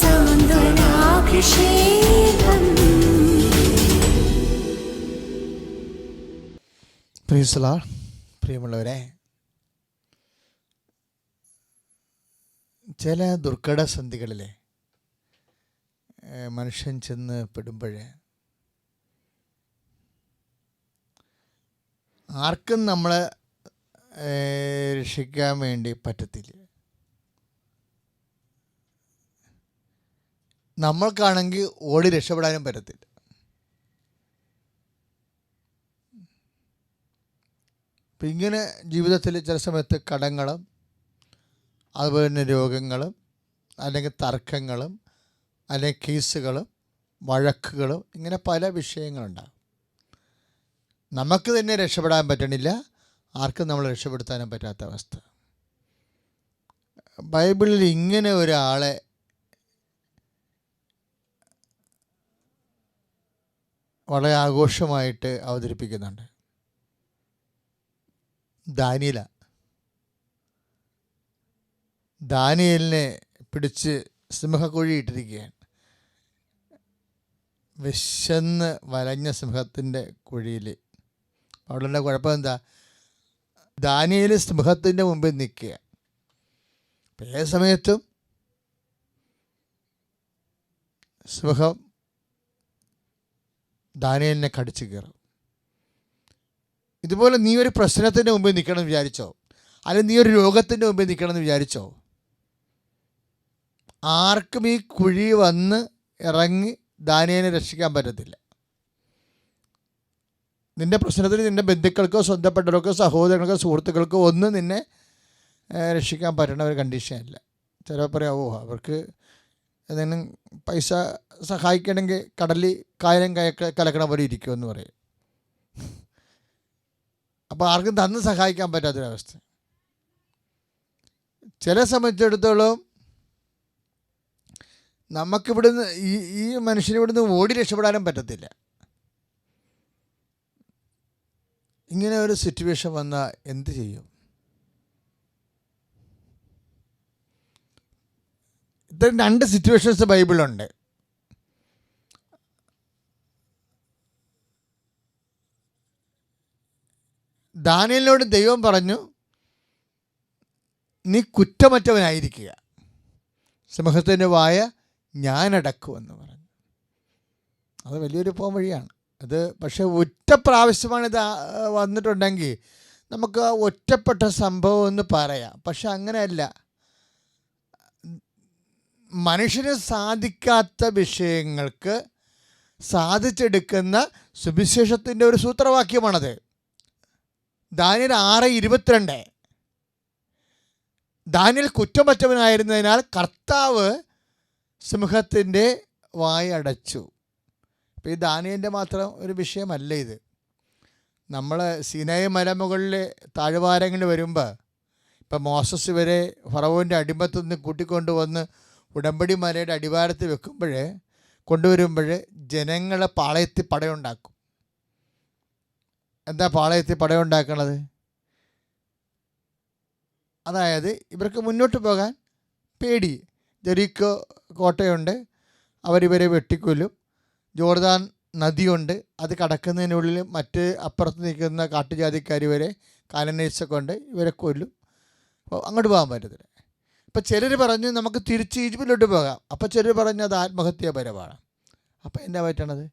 സാന്ത്വനാഭിഷേകം. പ്രിയമുള്ളവരെ ചില ദുർഘട സന്ധികളിൽ മനുഷ്യൻ ചെന്ന് പെടുമ്പോഴ് ആർക്കും നമ്മളെ രക്ഷിക്കാൻ വേണ്ടി പറ്റത്തില്ല. നമ്മൾക്കാണെങ്കിൽ ഓടി രക്ഷപ്പെടാനും പറ്റത്തില്ല. അപ്പം ഇങ്ങനെ ജീവിതത്തിൽ ചില സമയത്ത് കടങ്ങളും അതുപോലെ തന്നെ രോഗങ്ങളും അല്ലെങ്കിൽ തർക്കങ്ങളും അല്ലെങ്കിൽ കേസുകളും വഴക്കുകളും ഇങ്ങനെ പല വിഷയങ്ങളുണ്ടാകും. നമുക്ക് തന്നെ രക്ഷപ്പെടാൻ പറ്റണില്ല. ആർക്കും നമ്മൾ രക്ഷപ്പെടുത്താനും പറ്റാത്ത അവസ്ഥ. ബൈബിളിൽ ഇങ്ങനെ ഒരാളെ വളരെ ആഘോഷമായിട്ട് അവതരിപ്പിക്കുന്നുണ്ട്. ദാനിയല. ദാനിയലിനെ പിടിച്ച് സിംഹക്കുഴിയിട്ടിരിക്കുകയാണ് വിശന്ന് വലഞ്ഞ സിംഹത്തിന്റെ കുഴിയിൽ അവിടെ കുഴപ്പം എന്താ? ദാനിയൽ സിംഹത്തിന്റെ മുമ്പിൽ നിൽക്കുക. ഏത് സമയത്തും സിംഹം ദാനിയലിനെ കടിച്ചു കയറും ഇതുപോലെ നീ ഒരു പ്രശ്നത്തിന്റെ മുമ്പിൽ നിൽക്കണം എന്ന് വിചാരിച്ചോ? അല്ലെങ്കിൽ നീ ഒരു രോഗത്തിന്റെ മുമ്പിൽ നിൽക്കണം എന്ന് വിചാരിച്ചോ? ആർക്കും ഈ കുഴി വന്ന് ഇറങ്ങി ദാനിയനെ രക്ഷിക്കാൻ പറ്റത്തില്ല. നിന്റെ പ്രശ്നത്തിൽ നിന്റെ ബന്ധുക്കൾക്കോ സ്വന്തപ്പെട്ടവർക്കോ സഹോദരങ്ങൾക്കോ സുഹൃത്തുക്കൾക്കോ ഒന്നും നിന്നെ രക്ഷിക്കാൻ പറ്റുന്ന ഒരു കണ്ടീഷനല്ല ചിലപ്പോൾ പറയാം ഓ അവർക്ക് എന്തെങ്കിലും പൈസ സഹായിക്കണമെങ്കിൽ കടലിൽ കായലും കലക്കണ പോലെ ഇരിക്കുമെന്ന് പറയും. അപ്പോൾ ആർക്കും തന്ന് സഹായിക്കാൻ പറ്റാത്തൊരവസ്ഥ. ചില സംബന്ധിച്ചിടത്തോളം നമുക്കിവിടുന്ന് ഈ ഈ മനുഷ്യന് ഇവിടുന്ന് ഓടി രക്ഷപ്പെടാനും പറ്റത്തില്ല. ഇങ്ങനെ ഒരു സിറ്റുവേഷൻ വന്നാൽ എന്ത് ചെയ്യും? ഇത്തരം രണ്ട് സിറ്റുവേഷൻസ് ബൈബിളുണ്ട്. ദാനിയലിനോട് ദൈവം പറഞ്ഞു നീ കുറ്റമറ്റവനായിരിക്കുക. സിംഹത്തിന്റെ വായ ഞാനടക്കുമെന്ന് പറഞ്ഞു. അത് വലിയൊരു പോം വഴിയാണ്. അത് പക്ഷേ ഒറ്റ പ്രാവശ്യമാണ് ഇത് വന്നിട്ടുണ്ടെങ്കിൽ നമുക്ക് ഒറ്റപ്പെട്ട സംഭവം എന്ന് പറയാം. പക്ഷെ അങ്ങനെയല്ല. മനുഷ്യന് സാധിക്കാത്ത വിഷയങ്ങൾക്ക് സാധിച്ചെടുക്കുന്ന സുവിശേഷത്തിന്റെ ഒരു സൂത്രവാക്യമാണത്. ദാനിയൽ ആറ് ഇരുപത്തിരണ്ട്. ദാനിയൽ കുറ്റമറ്റവനായിരുന്നതിനാൽ കർത്താവ് സിംഹത്തിന്റെ വായടച്ചു അപ്പോൾ ഈ ദാനിയന്റെ മാത്രം ഒരു വിഷയമല്ല ഇത്. നമ്മൾ സിനായ മലമുകളിൽ താഴ്വാരങ്ങളിൽ വരുമ്പോൾ ഇപ്പം മോസസ് വരെ ഫറവോന്റെ അടിമത്തുനിന്ന് കൂട്ടിക്കൊണ്ടുവന്ന് കൂട്ടിക്കൊണ്ട് വന്ന് ഉടമ്പടി മലയുടെ അടിവാരത്ത് വെക്കുമ്പോൾ കൊണ്ടുവരുമ്പോൾ ജനങ്ങളെ പാളയത്തിൽ പടയുണ്ടാക്കും. എന്താ പാളയത്തിൽ പടയുണ്ടാക്കണത്? അതായത് ഇവർക്ക് മുന്നോട്ട് പോകാൻ പേടി. ജെറീക്കോ കോട്ടയുണ്ട്. അവരിവരെ വെട്ടിക്കൊല്ലും. ജോർദാൻ നദിയുണ്ട്. അത് കടക്കുന്നതിനുള്ളിൽ മറ്റ് അപ്പുറത്ത് നിൽക്കുന്ന കാട്ടുജാതിക്കാർ വരെ കാലനേഴ്സൊക്കെ ഉണ്ട് ഇവരെ കൊല്ലും. അപ്പോൾ അങ്ങോട്ട് പോകാൻ പറ്റത്തില്ല. അപ്പോൾ ചിലർ പറഞ്ഞു നമുക്ക് തിരിച്ച് ഈജിപ്തിലോട്ട് പോകാം. അപ്പോൾ ചിലർ പറഞ്ഞു അത് ആത്മഹത്യാപരമാണ്. അപ്പോൾ എന്നാ പറ്റണത്?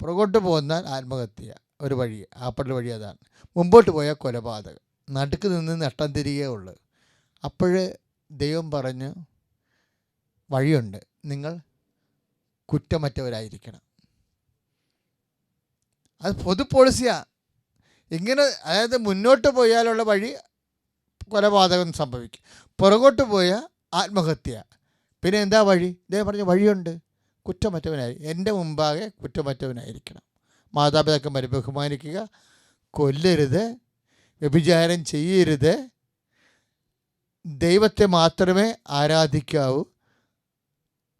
പുറകോട്ട് പോകുന്നാൽ ആത്മഹത്യ. ഒരു വഴി ആപ്പള്ള വഴി അതാണ്. മുമ്പോട്ട് പോയാൽ കൊലപാതകം. നടുക്ക് നിന്ന് നട്ടം തിരികെ ഉള്ളു. അപ്പോൾ ദൈവം പറഞ്ഞു വഴിയുണ്ട്. നിങ്ങൾ കുറ്റമറ്റവരായിരിക്കണം. അത് പൊതു പോളിസിയാണ് ഇങ്ങനെ അതായത് മുന്നോട്ട് പോയാലുള്ള വഴി കൊലപാതകം സംഭവിക്കും. പുറകോട്ട് പോയ ആത്മഹത്യ. പിന്നെ എന്താ വഴി? ഇദ്ദേഹം പറഞ്ഞ വഴിയുണ്ട്. കുറ്റമറ്റവനായി എന്റെ മുമ്പാകെ കുറ്റമറ്റവനായിരിക്കണം. മാതാപിതാക്കന്മാരെ ബഹുമാനിക്കുക കൊല്ലരുത്. വ്യഭിചാരം ചെയ്യരുത്. ദൈവത്തെ മാത്രമേ ആരാധിക്കാവൂ.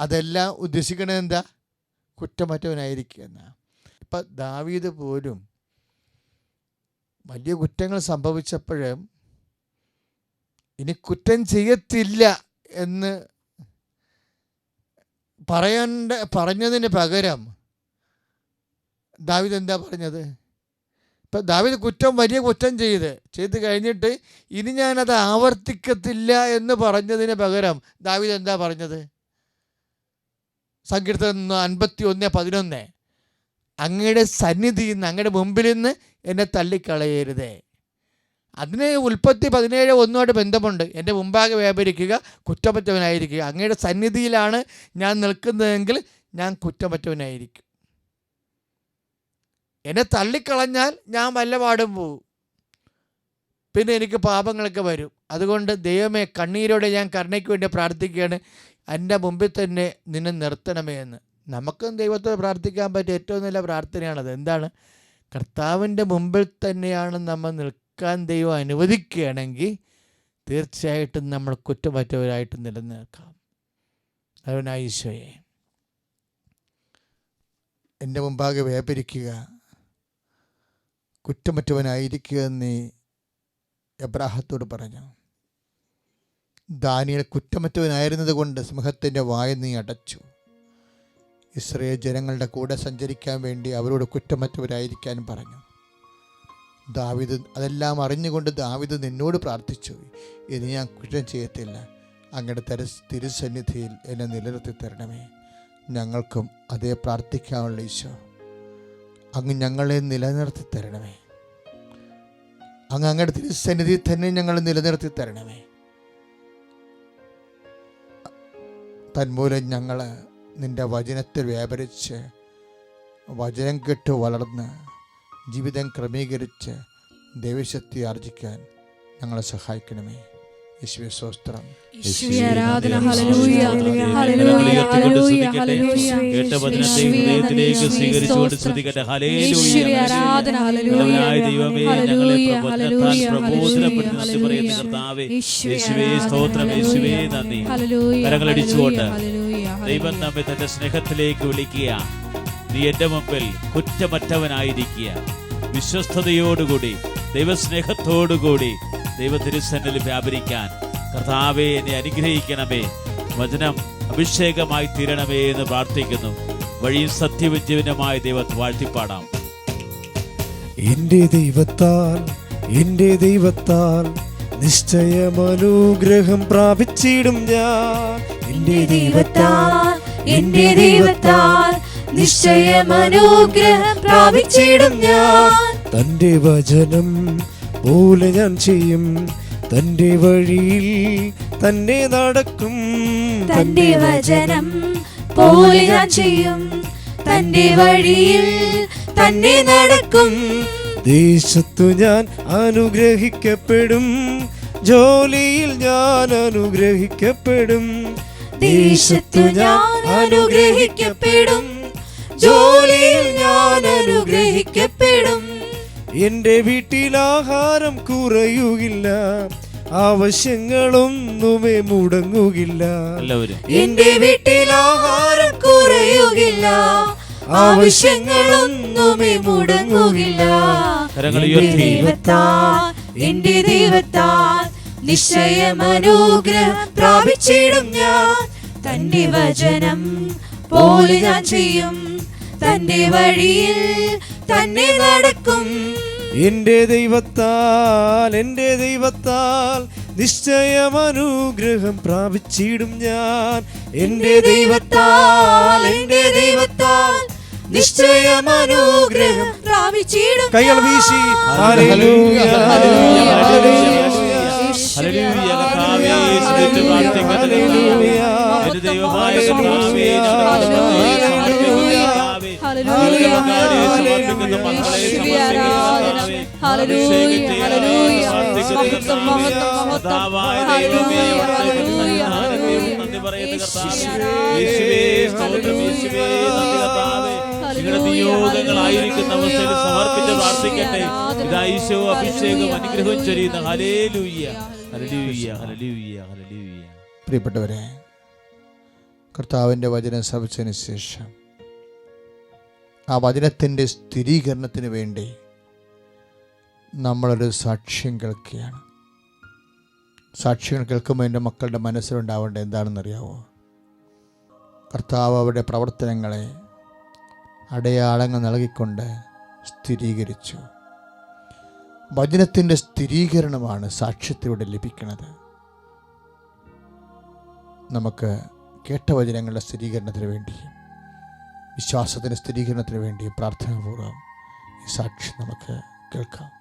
അതെല്ലാം ഉദ്ദേശിക്കണത് എന്താ? കുറ്റമറ്റവനായിരിക്കുക എന്നാണ് ഇപ്പം ദാവീദ് പോലും വലിയ കുറ്റങ്ങൾ സംഭവിച്ചപ്പോഴും ഇനി കുറ്റം ചെയ്യത്തില്ല എന്ന് പറയണ്ട പറഞ്ഞതിന് പകരം ദാവിദ് എന്താ പറഞ്ഞത്? ഇപ്പം ദാവിദ് കുറ്റം വലിയ കുറ്റം ചെയ്ത് ചെയ്ത് കഴിഞ്ഞിട്ട് ഇനി ഞാനത് ആവർത്തിക്കത്തില്ല എന്ന് പറഞ്ഞതിന് പകരം ദാവിദ് എന്താ പറഞ്ഞത്? സങ്കീർത്തനം അൻപത്തി ഒന്ന് പതിനൊന്ന്. അങ്ങയുടെ സന്നിധിയിൽ നിന്ന് അങ്ങയുടെ മുമ്പിൽ നിന്ന് എന്നെ തള്ളിക്കളയരുതേ. അതിന് ഉൽപ്പത്തി പതിനേഴ് ഒന്നുമായിട്ട് ബന്ധമുണ്ട്. എന്റെ മുമ്പാകെ വ്യാപരിക്കുക കുറ്റമറ്റവനായിരിക്കുക. അങ്ങയുടെ സന്നിധിയിലാണ് ഞാൻ നിൽക്കുന്നതെങ്കിൽ ഞാൻ കുറ്റമറ്റവനായിരിക്കും. എന്നെ തള്ളിക്കളഞ്ഞാൽ ഞാൻ വല്ലപാടും പോവും. പിന്നെ എനിക്ക് പാപങ്ങളൊക്കെ വരും. അതുകൊണ്ട് ദൈവമേ കണ്ണീരോടെ ഞാൻ കരുണയ്ക്ക് വേണ്ടി പ്രാർത്ഥിക്കുകയാണ്. എന്റെ മുമ്പിൽ തന്നെ നിന്നെ നിർത്തണമേ എന്ന്. നമുക്കും ദൈവത്തോട് പ്രാർത്ഥിക്കാൻ പറ്റിയ ഏറ്റവും നല്ല പ്രാർത്ഥനയാണത്. എന്താണ്? കർത്താവിന്റെ മുമ്പിൽ തന്നെയാണ് നമ്മൾ നിൽക്കാൻ ദൈവം അനുവദിക്കുകയാണെങ്കിൽ തീർച്ചയായിട്ടും നമ്മൾ കുറ്റമറ്റവരായിട്ട് നിലനിൽക്കാം. അവനായ ഈശോയെ. എന്റെ മുമ്പാകെ വ്യാപരിക്കുക കുറ്റമറ്റവനായിരിക്കുക എന്ന് എബ്രാഹത്തോട് പറഞ്ഞു. ദാനിയൽ കുറ്റമറ്റവനായിരുന്നത് കൊണ്ട് സിംഹത്തിന്റെ വായ നീ അടച്ചു. ഇസ്രയേൽ ജനങ്ങളുടെ കൂടെ സഞ്ചരിക്കാൻ വേണ്ടി അവരോട് കുറ്റമറ്റവരായിരിക്കാൻ പറഞ്ഞു. ദാവിദ് അതെല്ലാം അറിഞ്ഞുകൊണ്ട് ദാവിദ് നിന്നോട് പ്രാർത്ഥിച്ചു. ഇനി ഞാൻ കുറ്റം ചെയ്യത്തില്ല. അങ്ങയുടെ തര തിരുസന്നിധിയിൽ എന്നെ നിലനിർത്തി തരണമേ. ഞങ്ങൾക്കും അതേ പ്രാർത്ഥിക്കാനുള്ള ഈശോ. അങ്ങ് ഞങ്ങളെ നിലനിർത്തി തരണമേ. അങ്ങ് അങ്ങയുടെ തിരുസന്നിധിയിൽ തന്നെ ഞങ്ങൾ നിലനിർത്തി തരണമേ. തന്മൂലം ഞങ്ങൾ നിന്റെ വചനത്തിൽ വ്യാപരിച്ച് വചനം കെട്ട് വളർന്ന് ജീവിതം ക്രമീകരിച്ച് ദൈവശക്തി ആർജിക്കാൻ ഞങ്ങളെ സഹായിക്കണമേ. യേശുവെ സ്വസ്ത്രം ദൈവം നമ്മെ തന്റെ സ്നേഹത്തിലേക്ക് വിളിക്കുക നീ എന്റെ മുമ്പിൽ കുറ്റമറ്റവനായിരിക്കുക. വിശ്വസ്തയോടുകൂടി ദൈവസ്നേഹത്തോടുകൂടി ദൈവതിരുസന്നിൽ വ്യാപരിക്കാൻ കർത്താവെ എന്നെ അനുഗ്രഹിക്കണമേ. വചനം അഭിഷേകമായി തീരണമേ എന്ന് പ്രാർത്ഥിക്കുന്നു. വഴിയും സത്യവും ജീവനുമായ ദൈവത്തെ വാഴ്ത്തിപ്പാടാം. എന്റെ ദൈവത്താൽ എന്റെ ദൈവത്താൽ നിശ്ചയമനുഗ്രഹം പ്രാപിച്ചിടും ഞാൻ. എന്റെ ദൈവത്താൽ എന്റെ ദൈവത്താൽ പ്രാപിച്ചിടും ഞാൻ. തന്റെ വചനം പോലെ ഞാൻ ചെയ്യും. തന്റെ വഴിയിൽ തന്നെ നടക്കും. തന്റെ വചനം പോലെ ഞാൻ ചെയ്യും. തന്റെ വഴിയിൽ തന്നെ നടക്കും. ദേശത്തു ഞാൻ അനുഗ്രഹിക്കപ്പെടും. ജോലിയിൽ ഞാൻ അനുഗ്രഹിക്കപ്പെടും. ദേശത്തു ഞാൻ അനുഗ്രഹിക്കപ്പെടും. ജോലിയിൽ ഞാൻ അനുഗ്രഹിക്കപ്പെടും. എന്റെ വീട്ടിൽ ആഹാരം കുറയുകില്ല. ആവശ്യങ്ങളൊന്നുമേ മുടങ്ങുകില്ല. എന്റെ വീട്ടിൽ ആഹാരം കുറയുകില്ല. ആവശ്യങ്ങളൊന്നുമേ മുടങ്ങുകില്ല. ദൈവത്താൽ എന്റെ ദൈവത്താൽ നിശ്ചയം അനുഗ്രഹം പ്രാപിച്ചിടും ഞാൻ. തന്റെ വചനം പോലെ ഞാൻ ചെയ്യും. തന്റെ വഴിയിൽ തന്നെ നടക്കും. എന്റെ ദൈവത്താൽ എന്റെ ദൈവത്താൽ നിശ്ചയം അനുഗ്രഹം പ്രാപിച്ചിടും ഞാൻ. എന്റെ ദൈവത്താൽ എന്റെ ദൈവത്താൽ നിശ്ചയം അനുഗ്രഹം പ്രാപിച്ചിടും കൈകൾ വീശി. ഹല്ലേലൂയ, ഹല്ലേലൂയ, ഹല്ലേലൂയ, സമർപ്പിച്ച് പ്രാർത്ഥിക്കട്ടെ. ഇതാ ഈശോ അഭിഷേകം അനുഗ്രഹം ചൊരിയുന്ന. Hallelujah hallelujah hallelujah hallelujah. പ്രിയപ്പെട്ടവരെ കർത്താവിന്റെ വചനം ശ്രവിച്ചതിന് ശേഷം ആ വചനത്തിന്റെ സ്ഥിരീകരണത്തിന് വേണ്ടി നമ്മളൊരു സാക്ഷ്യം കേൾക്കുകയാണ്. സാക്ഷ്യങ്ങൾ കേൾക്കുമ്പോൾ എന്റെ മക്കളുടെ മനസ്സിലുണ്ടാവേണ്ടത് എന്താണെന്നറിയാവോ? കർത്താവ് അവരുടെ പ്രവർത്തനങ്ങളെ അടയാളങ്ങൾ നൽകിക്കൊണ്ട് സ്ഥിരീകരിച്ചു. വചനത്തിന്റെ സ്ഥിരീകരണമാണ് സാക്ഷ്യത്തിലൂടെ ലഭിക്കുന്നത്. നമുക്ക് കേട്ട വചനങ്ങളുടെ സ്ഥിരീകരണത്തിന് വേണ്ടിയും വിശ്വാസത്തിന്റെ സ്ഥിരീകരണത്തിന് വേണ്ടിയും പ്രാർത്ഥനാപൂർവം ഈ സാക്ഷി നമുക്ക് കേൾക്കാം.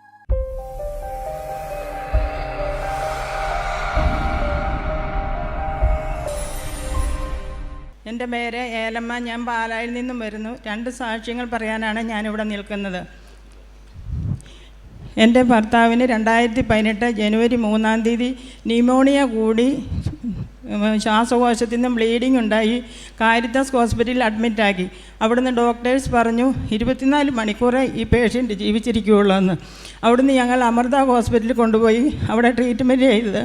എന്റെ പേര് ഏലമ്മ. ഞാൻ പാലായിൽ നിന്നും വരുന്നു. രണ്ട് സാക്ഷ്യങ്ങൾ പറയാനാണ് ഞാനിവിടെ നിൽക്കുന്നത്. എന്റെ ഭർത്താവിന് രണ്ടായിരത്തി പതിനെട്ട് ജനുവരി മൂന്നാം തീയതി ന്യൂമോണിയ കൂടി ശ്വാസകോശത്തിൽ നിന്നും ബ്ലീഡിംഗ് ഉണ്ടായി. കാരിത്താസ് ഹോസ്പിറ്റലിൽ അഡ്മിറ്റാക്കി അവിടുന്ന് ഡോക്ടേഴ്സ് പറഞ്ഞു ഇരുപത്തിനാല് മണിക്കൂറേ ഈ പേഷ്യന്റ് ജീവിച്ചിരിക്കുകയുള്ളൂ എന്ന് അവിടുന്ന് ഞങ്ങൾ അമൃത ഹോസ്പിറ്റലിൽ കൊണ്ടുപോയി. അവിടെ ട്രീറ്റ്മെന്റ് ചെയ്തത്.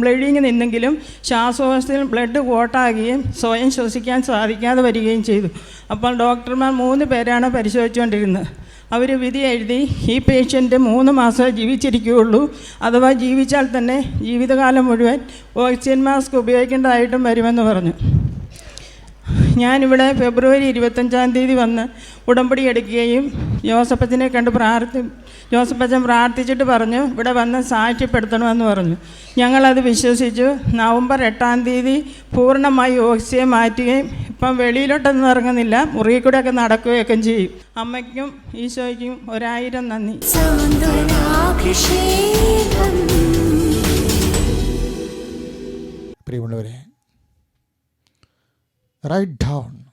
ബ്ലീഡിങ് നിന്നെങ്കിലും ശ്വാസകോശത്തിൽ ബ്ലഡ് കോട്ടാകുകയും സ്വയം ശ്വസിക്കാൻ സാധിക്കാതെ വരികയും ചെയ്തു. അപ്പോൾ ഡോക്ടർമാർ മൂന്ന് പേരാണ് പരിശോധിച്ചുകൊണ്ടിരുന്നത്. അവർ വിധി എഴുതി ഈ പേഷ്യന്റ് മൂന്ന് മാസമേ ജീവിച്ചിരിക്കുകയുള്ളൂ. അഥവാ ജീവിച്ചാൽ തന്നെ ജീവിതകാലം മുഴുവൻ ഓക്സിജൻ മാസ്ക് ഉപയോഗിക്കേണ്ടതായിട്ടും വരുമെന്ന് പറഞ്ഞു. ഞാനിവിടെ ഫെബ്രുവരി ഇരുപത്തഞ്ചാം തീയതി വന്ന് ഉടമ്പടി എടുക്കുകയും ജോസഫച്ചനെ കണ്ട് പ്രാർത്ഥി ജോസഫച്ചൻ പ്രാർത്ഥിച്ചിട്ട് പറഞ്ഞു ഇവിടെ വന്ന് സാക്ഷ്യപ്പെടുത്തണമെന്ന് പറഞ്ഞു. ഞങ്ങളത് വിശ്വസിച്ചു. നവംബർ എട്ടാം തീയതി പൂർണമായി ഓക്സിജൻ മാറ്റുകയും ഇപ്പം വെളിയിലോട്ടൊന്നും ഇറങ്ങുന്നില്ല. മുറിയിൽ ഒക്കെ നടക്കുകയൊക്കെ ചെയ്യും. അമ്മയ്ക്കും ഈശോയ്ക്കും ഒരായിരം നന്ദി. പ്രിയമുള്ളവരെ right down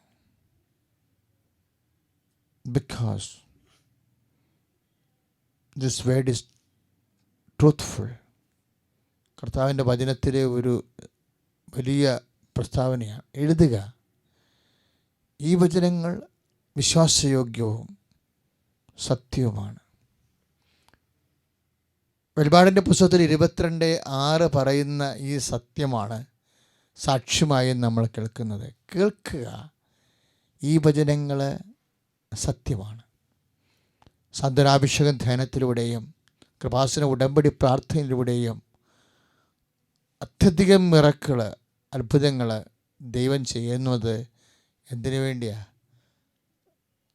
because this word is truthful കർത്താവിന്റെ വചനത്തിലെ ഒരു വലിയ പ്രസ്താവനയാണ്. എഴുതുക ഈ വചനങ്ങൾ വിശ്വാസയോഗ്യവും സത്യവുമാണ്. വെളിപാടിന്റെ പുസ്തകത്തിൽ ഇരുപത്തിരണ്ട് ആറ് പറയുന്ന ഈ സത്യമാണ്. സാക്ഷ്യമായി നമ്മൾ കേൾക്കുന്നത്. കേൾക്കുക ഈ വചനങ്ങൾ സത്യമാണ്. സന്ദനാഭിഷേകം ധ്യാനത്തിലൂടെയും കൃപാസന ഉടമ്പടി പ്രാർത്ഥനയിലൂടെയും അത്യധികം മിറക്കൾ അത്ഭുതങ്ങൾ ദൈവം ചെയ്യുന്നത് എന്തിനു വേണ്ടിയാണ്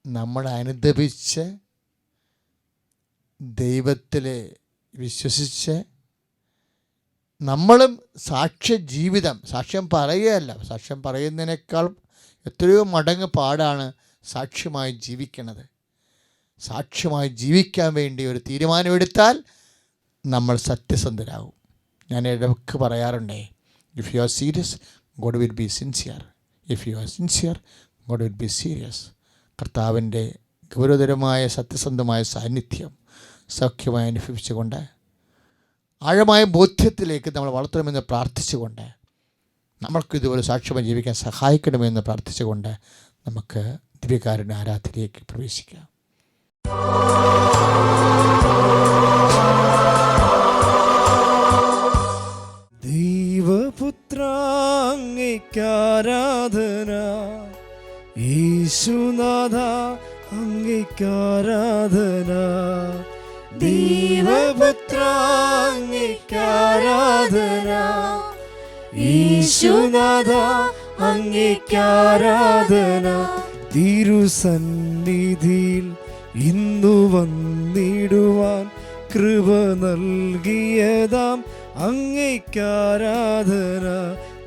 നമ്മൾ അനുദപിച്ച് ദൈവത്തിൽ വിശ്വസിച്ച് നമ്മളും സാക്ഷ്യ ജീവിതം സാക്ഷ്യം പറയുകയല്ല. സാക്ഷ്യം പറയുന്നതിനേക്കാൾ എത്രയോ മടങ്ങ് പാടാണ് സാക്ഷ്യമായി ജീവിക്കുന്നത്. സാക്ഷ്യമായി ജീവിക്കാൻ വേണ്ടി ഒരു തീരുമാനമെടുത്താൽ നമ്മൾ സത്യസന്ധരാകും. ഞാൻ ഇടയ്ക്ക് പറയാറുണ്ടേ if you are serious God will be sincere if you are sincere God will be serious കർത്താവിന്റെ ഗൗരവതരമായ സത്യസന്ധമായ സാന്നിധ്യം സൗഖ്യമായി അനുഭവിച്ചുകൊണ്ട് ആഴമായ ബോധ്യത്തിലേക്ക് നമ്മൾ വളർത്തണമെന്ന് പ്രാർത്ഥിച്ചുകൊണ്ട് നമ്മൾക്ക് ഇതുപോലെ സാക്ഷ്യമായി ജീവിക്കാൻ സഹായിക്കണമെന്ന് പ്രാർത്ഥിച്ചുകൊണ്ട് നമുക്ക് ദിവ്യകാരുടെ ആരാധനയിലേക്ക് പ്രവേശിക്കാം. ദൈവപുത്രാംഗിക്കാരാധന യേശുനാഥ അംഗിക്കാരാധന ദൈവപുത്രാംഗിക്കാരാധന. ഈശുനാഥ അംഗിക്കാരാധന. തിരുസന്നിധിയിൽ ഇന്നു വന്നിടുവാൻ കൃപ നൽകിയതാം അങ്ങയ്ക്കാരാധന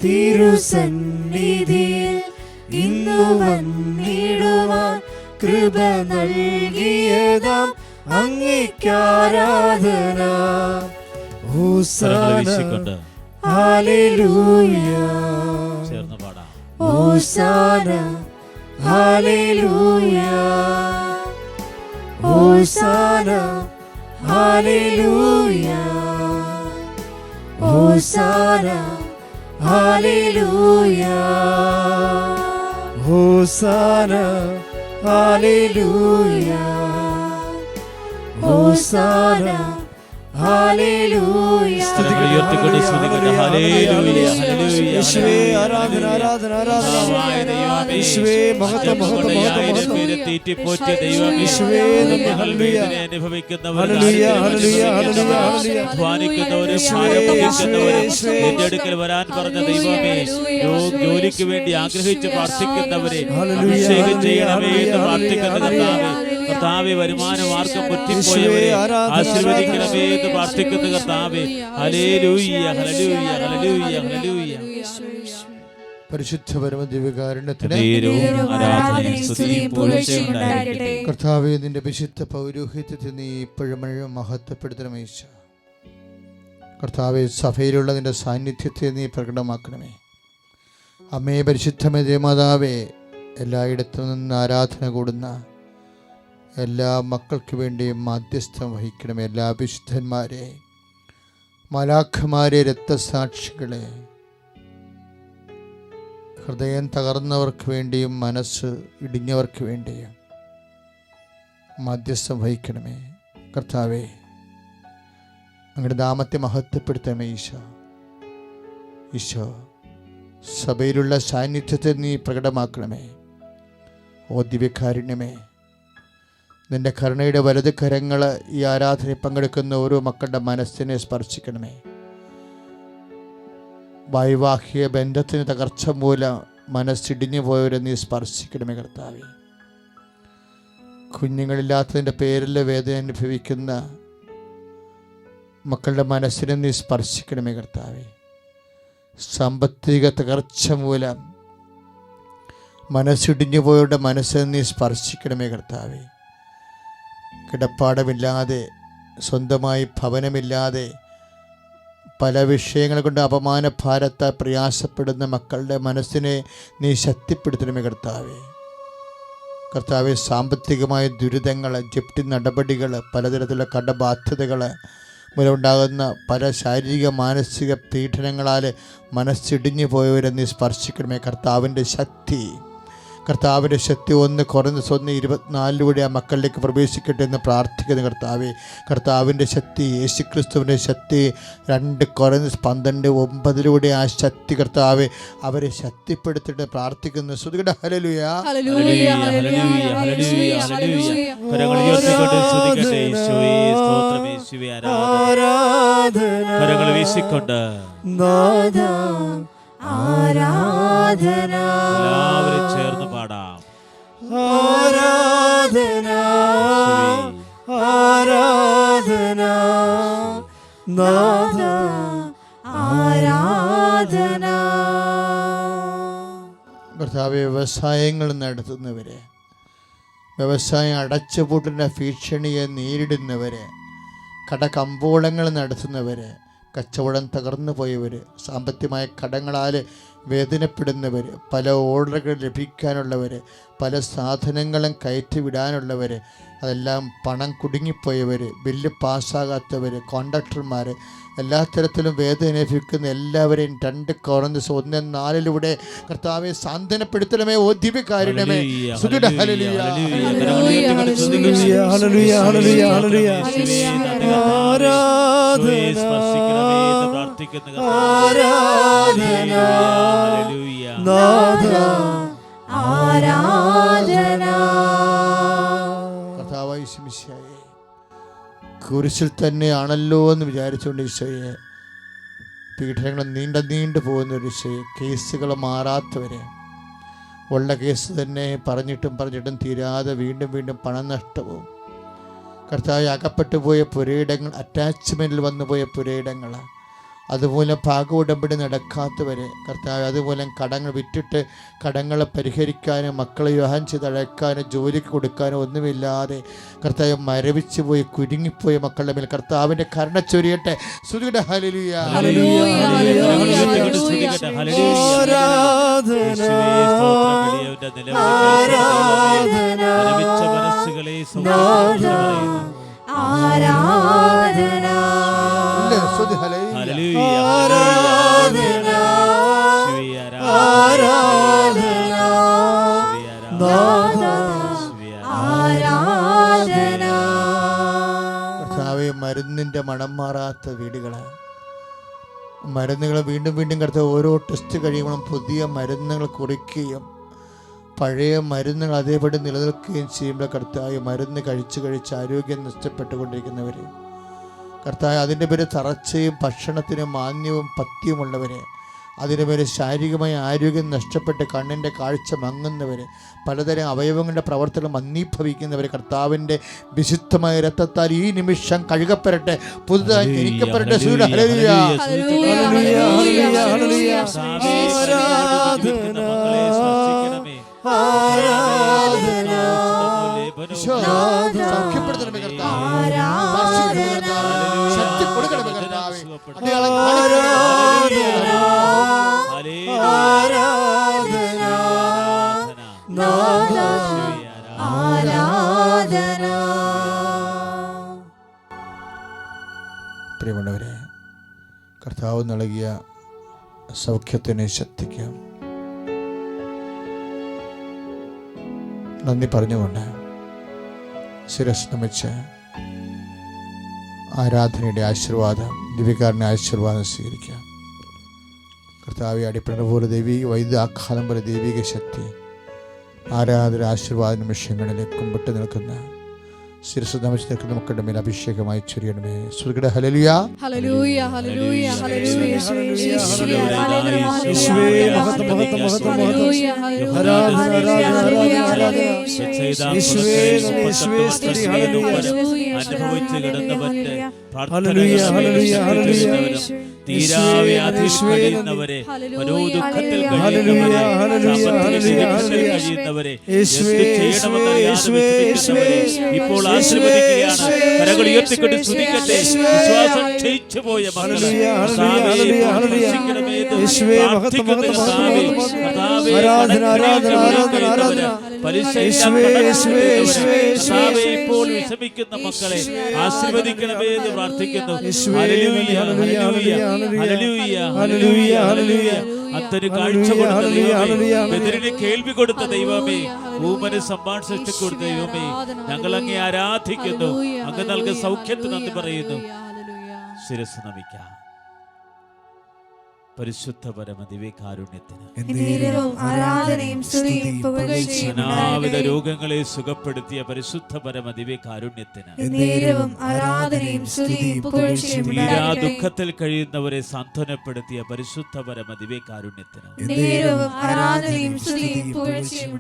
തിരുസന്നിധിയിൽ ഇന്നു വന്നിടുവാൻ അങ്ങയ്ക്കാരാധന കരങ്ങൾ ഹോസാന വീശിക്കൊണ്ട് ഹാലേലൂയ ചേർന്ന് പാടാം. Hosanna hallelujah hosanna hallelujah hosanna hallelujah hosanna hallelujah hosanna. എന്റെ അടുക്കൽ വരാൻ പറഞ്ഞ ദൈവമേ ജോലിക്ക് വേണ്ടി ആഗ്രഹിച്ച് പ്രാർത്ഥിക്കുന്നവരെ അഭിഷേകം ചെയ്യണമേ എന്ന് പ്രാർത്ഥിക്കുന്ന കർത്താവേ. കർത്താവെ വരുമാന ആർക്കും പൊറ്റിപ്പോയവരെ ആശീർവദിക്കണമേ എന്ന് പ്രാർത്ഥിക്കുന്നു കർത്താവേ. ഹല്ലേലൂയ ഹല്ലേലൂയ ഹല്ലേലൂയ ഹല്ലേലൂയ പരിശുദ്ധ പരമ ദിവ്യകാരുണ്യത്തിന് ആരാധനയും സ്തുതിയും പുകഴ്ചയും ഉണ്ടായിരിക്കട്ടെ. കർത്താവെ നിന്റെ വിശുദ്ധ പൗരോഹിത്യത്തെ നീ ഇപ്പോഴും മഹത്വപ്പെടുത്തണമേ ഈശോ. കർത്താവെ സഭയിലുള്ള നിന്റെ സാന്നിധ്യത്തെ നീ പ്രകടമാക്കണമേ. അമ്മേ പരിശുദ്ധമേ ദേവമാതാവേ എല്ലായിടത്തും നിന്ന് ആരാധന കൂടുന്ന എല്ലാ മക്കൾക്ക് വേണ്ടിയും മാധ്യസ്ഥം വഹിക്കണമേ എല്ലാ വിശുദ്ധന്മാരെ മലാഖമാരെ രക്തസാക്ഷികളെ. ഹൃദയം തകർന്നവർക്ക് വേണ്ടിയും മനസ്സ് ഇടിഞ്ഞവർക്ക് വേണ്ടിയും മാധ്യസ്ഥം വഹിക്കണമേ. കർത്താവേ അങ്ങയുടെ നാമത്തെ മഹത്വപ്പെടുത്തണമേ ഈശോ. ഈശോ സഭയിലുള്ള സാന്നിധ്യത്തെ നീ പ്രകടമാക്കണമേ. ഓ ദിവ്യകാരുണ്യമേ നിന്റെ കരുണയുടെ വലത് കരങ്ങൾ ഈ ആരാധനയിൽ പങ്കെടുക്കുന്ന ഓരോ മക്കളുടെ മനസ്സിനെ സ്പർശിക്കണമേ. വൈവാഹിക ബന്ധത്തിന് തകർച്ച മൂലം മനസ്സിടിഞ്ഞു പോയവരെ നീ സ്പർശിക്കണമേ കർത്താവേ. കുഞ്ഞുങ്ങളില്ലാത്തതിന്റെ പേരിൽ വേദന അനുഭവിക്കുന്ന മക്കളുടെ മനസ്സിനെ നീ സ്പർശിക്കണമേ കർത്താവേ. സാമ്പത്തിക തകർച്ച മൂലം മനസ്സിടിഞ്ഞു പോയവരുടെ മനസ്സിനെ നീ സ്പർശിക്കണമേ കർത്താവേ. കിടപ്പാടമില്ലാതെ സ്വന്തമായി ഭവനമില്ലാതെ പല വിഷയങ്ങൾ കൊണ്ട് അപമാന ഭാരത്ത പ്രയാസപ്പെടുന്ന മക്കളുടെ മനസ്സിനെ നീ ശക്തിപ്പെടുത്തണമേ കർത്താവെ. കർത്താവെ സാമ്പത്തികമായ ദുരിതങ്ങൾ ജപ്തി നടപടികൾ പലതരത്തിലുള്ള കടബാധ്യതകൾ മൂലമുണ്ടാകുന്ന പല ശാരീരിക മാനസിക പീഡനങ്ങളാൽ മനസ്സിടിഞ്ഞു പോയവരെ നീ സ്പർശിക്കണമേ കർത്താവിന്റെ ശക്തി. കർത്താവിന്റെ ശക്തി ഒന്ന് കുറഞ്ഞ സ്വന്ന് ഇരുപത്തിനാലിലൂടെ ആ മക്കളിലേക്ക് പ്രവേശിക്കട്ടെ എന്ന് പ്രാർത്ഥിക്കുന്നു കർത്താവെ. കർത്താവിന്റെ ശക്തി യേശുക്രിസ്തുവിന്റെ ശക്തി രണ്ട് കുറഞ്ഞ പന്ത്രണ്ട് ഒമ്പതിലൂടെ ആ ശക്തി കർത്താവെ അവരെ ശക്തിപ്പെടുത്തിട്ട് പ്രാർത്ഥിക്കുന്നു. ശ്രുതികട hallelujah hallelujah hallelujah, hallelujah, hallelujah. കരങ്ങൾ വീശിക്കൊണ്ട്. നാദ ആരാധന. എല്ലാവരും ചേർന്ന് ആരാധന? ആരാധന? നാദ ആരാധന? കർത്താവ് വ്യവസായങ്ങൾ നടത്തുന്നവരെ വ്യവസായം അടച്ചുപൂട്ടുന്ന ഭീഷണിയെ കട കടകമ്പോളങ്ങൾ നടത്തുന്നവര് കച്ചവടം തകർന്നു പോയവർ സാമ്പത്തികമായ കടങ്ങളാൽ വേദനപ്പെടുന്നവർ പല ഓർഡറുകൾ ലഭിക്കാനുള്ളവർ പല സാധനങ്ങളും കയറ്റിവിടാനുള്ളവർ അതെല്ലാം പണം കുടുങ്ങിപ്പോയവർ ബില്ല് പാസ്സാകാത്തവർ കോൺട്രാക്ടർമാർ എല്ലാ തരത്തിലും വേദന ലഭിക്കുന്ന എല്ലാവരെയും രണ്ട് കുറഞ്ഞ ഒന്ന് നാലിലൂടെ കർത്താവെ സാന്ത്വനപ്പെടുത്തണമേ ഓദ്യപിക്കാരണമേ ഹല്ലേലൂയ, പ്രാർത്ഥിക്കുന്ന. നാഥ ആരാധന. കർത്താവായി ശിമിശായെ കുരിശിൽ തന്നെയാണല്ലോ എന്ന് വിചാരിച്ചുകൊണ്ട് ഈശോയെ പീഠങ്ങൾ നീണ്ട നീണ്ടു പോകുന്ന ഒരു ഈശോയെ കേസുകൾ മാറാത്തവരെ ഉള്ള കേസ് തന്നെ പറഞ്ഞിട്ടും പറഞ്ഞിട്ടും തീരാതെ വീണ്ടും വീണ്ടും പണം നഷ്ടവും. കർത്താവ് അകപ്പെട്ടു പോയ പുരയിടങ്ങൾ അറ്റാച്ച്മെന്റിൽ വന്നു പോയ പുരയിടങ്ങൾ അതുമൂലം ഭാഗ ഉടമ്പടി നടക്കാത്തവരെ കർത്താവ് അതുപോലെ കടങ്ങൾ വിറ്റിട്ട് കടങ്ങളെ പരിഹരിക്കാനും മക്കളെ വിവാഹം ചെയ്ത് അഴക്കാനും ജോലിക്ക് കൊടുക്കാനും ഒന്നുമില്ലാതെ കർത്താവ് മരവിച്ചു പോയി കുരുങ്ങിപ്പോയി മക്കളുടെ മേൽ. കർത്താവിന്റെ കരുണ ചൊരിയട്ടെ. സുതിയുടെ ഹലിലിയ മനസ്സുകളെ ആരാധന. മരുന്നിന്റെ മണം മാറാത്ത വീടുകളാണ് മരുന്നുകൾ വീണ്ടും വീണ്ടും കിടത്ത ഓരോ ടെസ്റ്റ് കഴിയുമ്പോഴും പുതിയ മരുന്നുകൾ കുറിക്കുകയും പഴയ മരുന്നുകൾ അതേപടി നിലനിൽക്കുകയും ചെയ്യുമ്പോൾ കർത്താവ് മരുന്ന് കഴിച്ചു കഴിച്ച് ആരോഗ്യം നഷ്ടപ്പെട്ടുകൊണ്ടിരിക്കുന്നവർ കർത്താവ് അതിന്റെ പേര് തറച്ചയും ഭക്ഷണത്തിനും മാന്യവും പത്യവുമുള്ളവരെ അതിന്റെ പേര് ശാരീരികമായ ആരോഗ്യം നഷ്ടപ്പെട്ട് കണ്ണിന്റെ കാഴ്ച മങ്ങുന്നവർ പലതരം അവയവങ്ങളുടെ പ്രവർത്തനം മന്ദീഭവിക്കുന്നവർ കർത്താവിന്റെ വിശുദ്ധമായ രക്തത്താൽ ഈ നിമിഷം കഴുകപ്പെടട്ടെ. പുതുതായി ജനിക്കപ്പെടട്ടെ ഹല്ലേലൂയ, സൂര്യ പ്രിയമുള്ളവരെ കർത്താവ് നൽകിയ സൗഖ്യത്തിന് ശക്തിക്ക് നന്ദി പറഞ്ഞുകൊണ്ട് ശിരസ് നമിച്ച് ആരാധനയുടെ ആശീർവാദം ദിവ്യകാരന്റെ ആശീർവാദം സ്വീകരിക്കാം കർത്താവെ അടിപ്പിണ പോലെ ദൈവിക വൈദ്യാഘാതം പോലെ ദൈവിക ശക്തി ആരാധന ആശീർവാദ നിമിഷങ്ങളിൽ കുമ്പിട്ട് നിൽക്കുന്ന ശിരസ് നമിച്ച് നിൽക്കുന്ന മക്കളുടെ മേൽ അഭിഷേകമായി ചൊരിയണമേ സുഖയുടെ ഹലലിയ ഹല്ലേലൂയ ആരാധന ആരാധന, ആരാധന. അനുഭവിച്ച് കിടന്നവന്റെ ഹല്ലേലൂയ, മനോദുഃഖത്തിൽ ഹല്ലേലൂയ, കഴിയുന്നവരെ ഇപ്പോൾ ആശീർവദിക്കുകയാണ്. കരകൾ ഉയർത്തിക്കൊണ്ട് സ്തുതിക്കട്ടെ. വിശ്വാസം ക്ഷയിച്ചു പോയ കർത്താവേ, ആരാധന, ആരാധന, ആരാധന. ഇപ്പോൾ വിഷമിക്കുന്ന മക്കളെ ആശീർവദിക്കണമേ എന്ന് പ്രാർത്ഥിക്കുന്നു. ഹല്ലേലൂയ. കാഴ്ച കൊടുത്ത ദൈവമേ. കേൾവി കൊടുത്ത ദൈവമേ. ഊമന് സൃഷ്ടി കൊടുത്ത ദൈവമേ. ഞങ്ങൾ അങ്ങേ ആരാധിക്കുന്നു. അങ്ങ് നൽകുന്ന സൗഖ്യത്തിന് നന്ദി പറയുന്നു. ശിരസ് നമിക്കാം. പരിശുദ്ധ പരമ ദിവ്യകാരുണ്യത്തിന്. അനാവിധ രോഗങ്ങളെ സുഖപ്പെടുത്തിയ പരിശുദ്ധ പരമ ദിവ്യകാരുണ്യത്തിന്. ആരാധനയും സ്തുതിയും പുകഴ്ചയും തീരാ ദുഃഖത്തിൽ കഴിയുന്നവരെ സാന്ത്വനപ്പെടുത്തിയ പരിശുദ്ധ പരമ ദിവ്യകാരുണ്യത്തിന്. ആരാധനയും സ്തുതിയും പുകഴ്ചയും